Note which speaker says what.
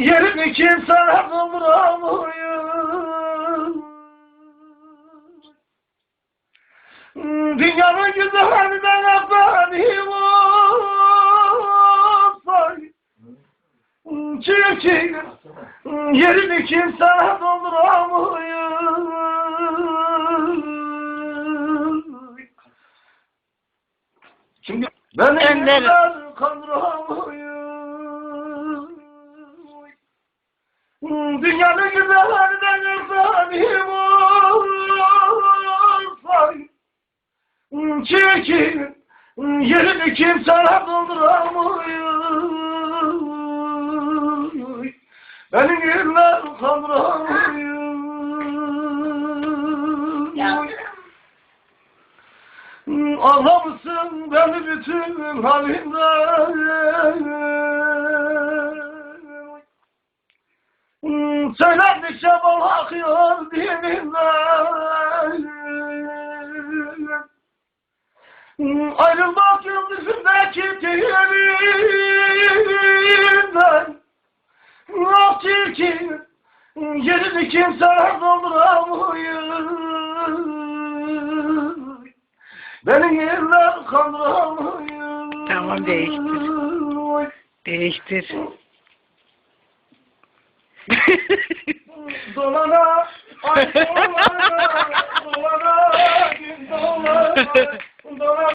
Speaker 1: Yerini kimse dolduramıyor. Dünyanın güzelinden efendim olsay. Çünkü yerini kimse dolduramıyor. Çünkü ben
Speaker 2: Önder.
Speaker 1: Dünyanın güzellerinden efendim olsay. Çünkü yerini kimse dolduramıyor. Benim yerimden kandıramıyor. Anlamışsın beni bütün halimden Söylendikçe bal akıyor dilimden Ayrılmak yıldızındaki diyelimden Ah çirkin Yerini kimse dolduramıyor Benim yerler kandıramıyor
Speaker 2: Tamam, değiştir. Değiştir.
Speaker 1: Dolana, ay dolana, dolana, gün dolana.